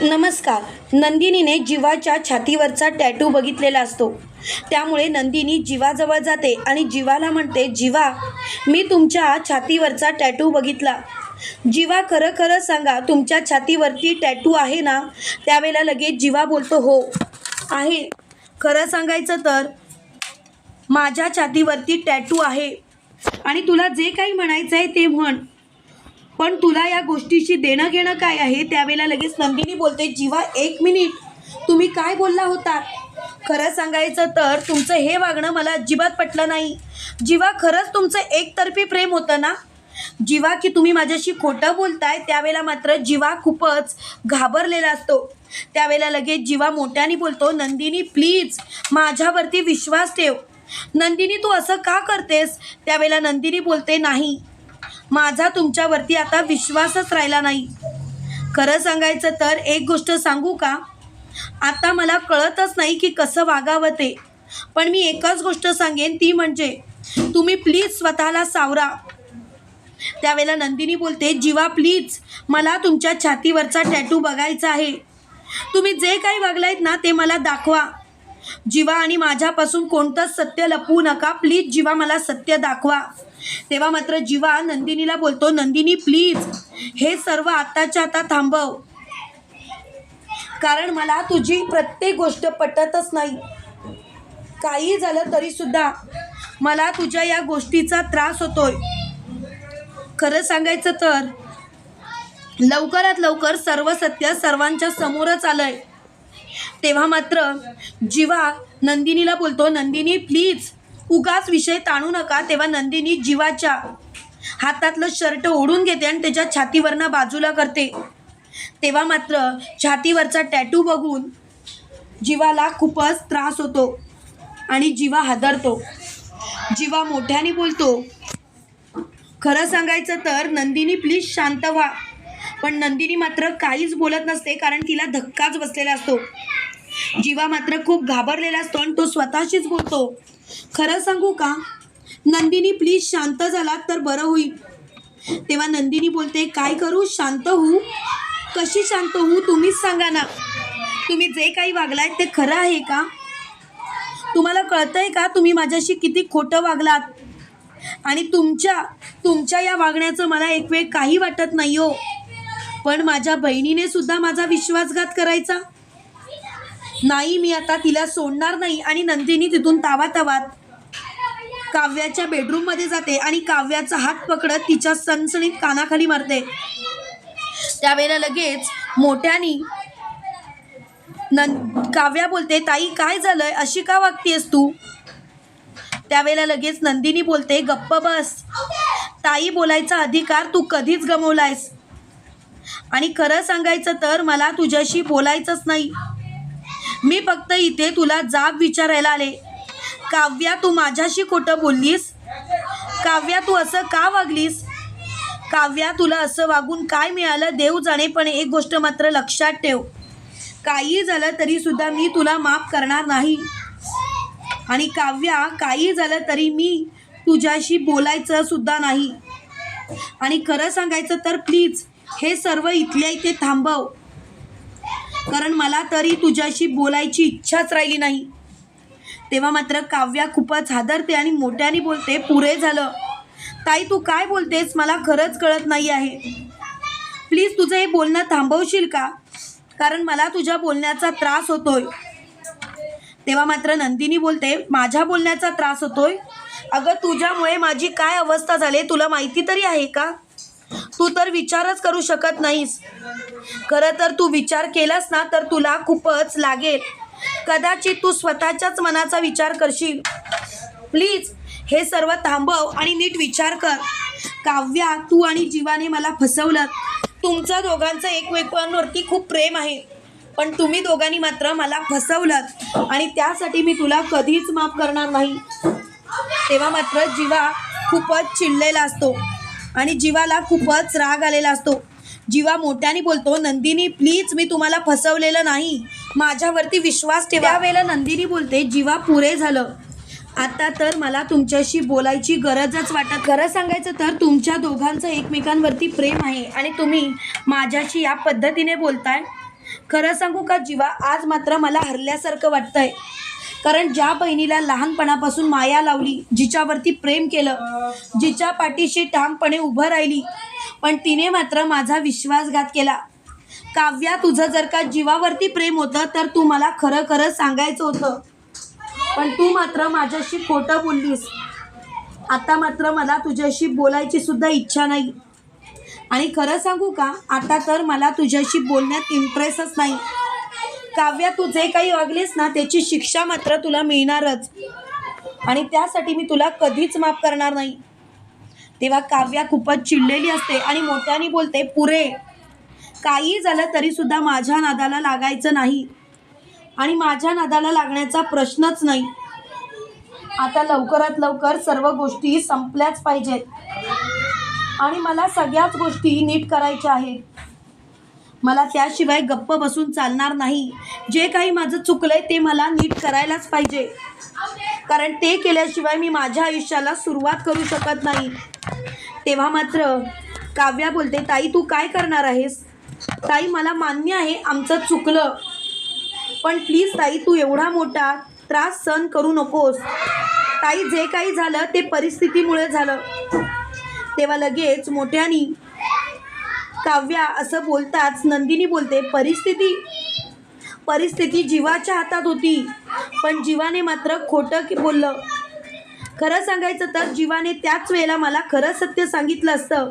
नमस्कार. नंदिनीने जीवाच्या छातीवरचा टॅटू बघितलेला असतो. त्यामुळे नंदिनी जीवाजवळ जाते आणि जीवाला म्हणते जीवा मी तुमच्या छातीवरचा टॅटू बघितला. जीवा खरं खरं सांगा तुमच्या छातीवरती टॅटू आहे ना त्यावेळेला लगेच जीवा बोलतो हो आहे. खरं सांगायचं तर माझ्या छातीवरती टॅटू आहे. आणि तुला जे काही म्हणायचं आहे ते म्हण. पण तुला या गोष्टीशी देणं घेणं काय आहे? त्यावेळेला लगेच नंदिनी बोलते जीवा एक मिनिट. तुम्ही काय बोलला होता? खरं सांगायचं तर तुमचं हे वागणं मला अजिबात पटलं नाही. जीवा खरंच तुमचं एकतर्फी प्रेम होतं ना? जीवा की तुम्ही माझ्याशी खोटं बोलताय त्यावेळेला मात्र जीवा खूपच घाबरलेला असतो. त्यावेळेला लगेच जीवा मोठ्याने बोलतो नंदिनी प्लीज माझ्यावरती विश्वास ठेव. नंदिनी तू असं का करतेस? त्यावेळेला नंदिनी बोलते नाही. माझा तुमच्यावरती आता विश्वासच राहिला नाही. खरं सांगायचं तर एक गोष्ट सांगू का? आता मला कळतच नाही की कसं वागावं ते. पण मी एकच गोष्ट सांगेन ती म्हणजे तुम्ही प्लीज स्वतःला सावरा. त्यावेळेला नंदिनी बोलते जीवा प्लीज मला तुमच्या छातीवरचा टॅटू बघायचा आहे. तुम्ही जे काही वागलायत ना ते मला दाखवा. जीवा आणि माझ्यापासून कोणतंच सत्य लपवू नका. प्लीज जीवा मला सत्य दाखवा. तेव्हा मात्र जीवा नंदिनीला बोलतो नंदिनी प्लीज हे सर्व आत्ताच्या आता थांबव. कारण मला तुझी प्रत्येक गोष्ट पटतच नाही. काही झालं तरीसुद्धा मला तुझ्या या गोष्टीचा त्रास होतोय. खरं सांगायचं तर लवकरात लवकर सर्व सत्य सर्वांच्या समोरच आलंय. तेव्हा मात्र जीवा नंदिनीला बोलतो नंदिनी प्लीज उगाच विषय ताणू नका तेव्हा नंदिनी जीवाच्या हातातलं शर्ट ओढून घेते आणि त्याच्या छातीवरनं बाजूला करते. तेव्हा मात्र छातीवरचा टॅटू बघून जीवाला खूपच त्रास होतो आणि जीवा हादरतो. जीवा मोठ्याने बोलतो खरं सांगायचं तर नंदिनी प्लीज शांत व्हा. पण नंदिनी मात्र काहीच बोलत नसते कारण तिला धक्काच बसलेला असतो. जीवा मात्र खूप घाबरलेला असतो आणि तो स्वतःशीच बोलतो. खरं सांगू का? नंदिनी प्लीज शांत झालात तर बरं होईल. तेव्हा नंदिनी बोलते काय करू? शांत होऊ? कशी शांत होऊ? तुम्हीच सांगा ना. तुम्ही जे काही वागलाय ते खरं आहे का? तुम्हाला कळतंय का तुम्ही माझ्याशी किती खोटं वागलात? आणि तुमच्या तुमच्या या वागण्याचं मला एक वेळ काही वाटत नाही हो. पण माझ्या बहिणीने सुद्धा माझा विश्वासघात करायचा. नाही मी आता तिला सोडणार नाही आणि नंदिनी तिथून तावातावात काव्याच्या बेडरूममध्ये जाते आणि काव्याचा हात पकडत तिच्या सणसणीत कानाखाली मारते. त्यावेळेला लगेच मोठ्यानी नं काव्या बोलते ताई काय झालंय? अशी का वागतेस तू? त्यावेळेला लगेच नंदिनी बोलते गप्प बस. ताई बोलायचा अधिकार तू कधीच गमवलायस. आणि खरं सांगायचं तर मला तुझ्याशी बोलायचंच नाही. मी फक्त इथे तुला जाब विचारायला आले. काव्या तू माझ्याशी खोटं बोललीस? काव्या तू असं का वागलीस? काव्या तुला असं वागून काय मिळालं? देव जाणे पण एक गोष्ट मात्र लक्षात ठेव. काही झालं तरी सुद्धा मी तुला माफ करणार नाही. आणि काव्या काही झालं तरी मी तुझ्याशी बोलायचं सुद्धा नाही. आणि खरं सांगायचं तर प्लीज हे सर्व इथल्या इथे थांबव. कारण मला तरी तुझ्याशी बोलायची इच्छाच राहिली नाही. तेव्हा मात्र काव्या खूपच हादरते आणि मोठ्याने बोलते पुरे झालं. ताई तू काय बोलतेस? मला खरंच कळत नाही आहे. प्लीज तुझं हे बोलणं थांबवशील का? कारण मला तुझ्या बोलण्याचा त्रास होतोय. तेव्हा मात्र नंदिनी बोलते माझ्या बोलण्याचा त्रास होतोय? अगं तुझ्यामुळे माझी काय अवस्था झाली तुला माहिती तरी आहे का? तू तर विचारच करू शकत नाहीस. खरं तर तू विचार केलास ना तर तुला खूपच लागेल. कदाचित तू स्वतःच्याच मनाचा विचार करशील. प्लीज हे सर्व थांबव आणि नीट विचार कर. काव्या तू आणि जीवाने मला फसवलं तुमचं दोघांचं एकमेकांवरती खूप प्रेम आहे. पण तुम्ही दोघांनी मात्र मला फसवलं आणि त्यासाठी मी तुला कधीच माफ करणार नाही. तेव्हा मात्र जीवा खूपच चिडलेला असतो. आणि जीवाला खूपच राग आलेला असतो. जीवा मोठ्याने बोलतो नंदिनी प्लीज मी तुम्हाला फसवलेलं नाही. माझ्यावरती विश्वास ठेवा. त्यावेळेला नंदिनी बोलते जीवा पुरे झालं. आता तर मला तुमच्याशी बोलायची गरजच वाटत खरं सांगायचं तर तुमच्या दोघांचं एकमेकांवरती प्रेम आहे आणि तुम्ही माझ्याशी या पद्धतीने बोलताय. खरं सांगू का जीवा आज मात्र मला हरल्यासारखं वाटतंय. कारण ज्या बहिणीला लहानपणापासून माया लावली जिच्यावरती प्रेम केलं जिच्या पाठीशी ठामपणे उभं राहिली पण तिने मात्र माझा विश्वासघात केला. काव्या तुझं जर का जीवावरती प्रेम होतं तर तू मला खरं खरं सांगायचं होतं. पण तू मात्र माझ्याशी खोटं बोललीस. आता मात्र मला तुझ्याशी बोलायची सुद्धा इच्छा नाही. आणि खरं सांगू का आता तर मला तुझ्याशी बोलण्यात इंटरेस्टच नाही. काव्या तू जे काही वागलीस ना त्याची शिक्षा मात्र तुला मिळणारच. आणि त्यासाठी मी तुला कधीच माफ करणार नाही. तेव्हा काव्या खूपच चिडलेली असते आणि मोठ्याने बोलते पुरे काही झालं तरी सुद्धा माझ्या नादाला लागायचं नाही. आणि माझ्या नादाला लागण्याचा प्रश्नच नाही. आता लवकरात लवकर सर्व गोष्टी संपल्याच पाहिजेत. आणि मला सगळ्याच गोष्टी नीट करायच्या आहेत. मला त्याशिवाय गप्प बसून चालणार नाही. जे काही माझं चुकलंय ते मला नीट करायलाच पाहिजे. कारण ते केल्याशिवाय मी माझ्या आयुष्याला सुरुवात करू शकत नाही. तेव्हा मात्र काव्या बोलते ताई तू काय करणार आहेस? ताई मला मान्य आहे आमचं चुकलं. पण प्लीज ताई तू एवढा मोठा त्रास सहन करू नकोस. ताई जे काही झालं ते परिस्थितीमुळे झालं. तेव्हा लगेच मोठ्यानी काव्या असं बोलताच नंदिनी बोलते परिस्थिती परिस्थिती जीवाच्या हातात होती पण जीवाने मात्र खोटं की बोललं. खरं सांगायचं तर जीवाने त्याच वेळेला मला खरं सत्य सांगितलं असतं.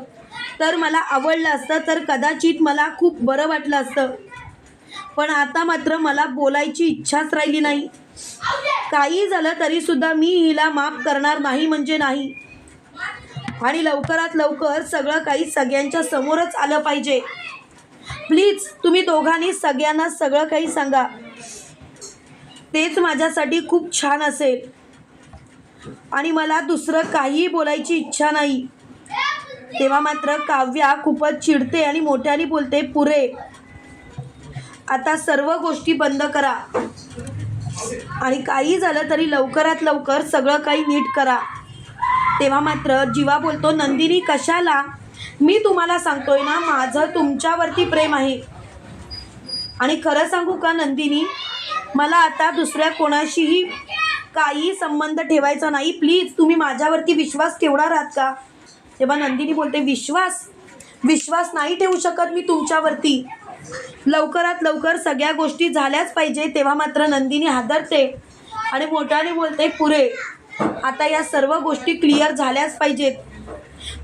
तर मला आवडलं असतं तर कदाचित मला खूप बरं वाटलं असतं. पण आता मात्र मला बोलायची इच्छाच राहिली नाही. काही झालं तरीसुद्धा मी हिला माफ करणार नाही म्हणजे नाही. आणि लवकरात लवकर सगळं काही सगळ्यांच्या समोरच आलं पाहिजे. प्लीज तुम्ही दोघांनी सगळ्यांना सगळं काही सांगा. तेच माझ्यासाठी खूप छान असेल. आणि मला दुसरं काहीही बोलायची इच्छा नाही. तेव्हा मात्र काव्या खूपच चिडते आणि मोठ्याने बोलते पुरे आता सर्व गोष्टी बंद करा. आणि काही झालं तरी लवकरात लवकर सगळं काही नीट करा. तेव्हा मात्र जीवा बोलतो नंदिनी कशाला? मी तुम्हाला सांगतोय ना माझं तुमच्यावरती प्रेम आहे. आणि खरं सांगू का नंदिनी? मला आता दुसऱ्या कोणाशीही काही संबंध ठेवायचा नाही. प्लीज तुम्ही माझ्यावरती विश्वास ठेवणार आहात का? तेव्हा नंदिनी बोलते विश्वास? विश्वास नाही ठेवू शकत मी तुमच्यावरती. लवकरात लवकर सगळ्या गोष्टी झाल्याच पाहिजे. तेव्हा मात्र नंदिनी हादरते आणि मोठ्याने बोलते पुरे आता या सर्व गोष्टी क्लिअर झाल्याच पाहिजेत.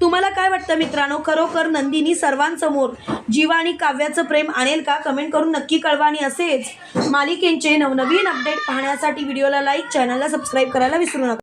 तुम्हाला काय वाटतं मित्रांनो? खरोखर नंदिनी सर्वांसमोर जीवा आणि काव्याचं प्रेम आणेल का? कमेंट करून नक्की कळवा आणि असेच मालिकेंचे नवनवीन अपडेट पाहण्यासाठी व्हिडिओला लाईक चॅनलला सबस्क्राईब करायला विसरू नका.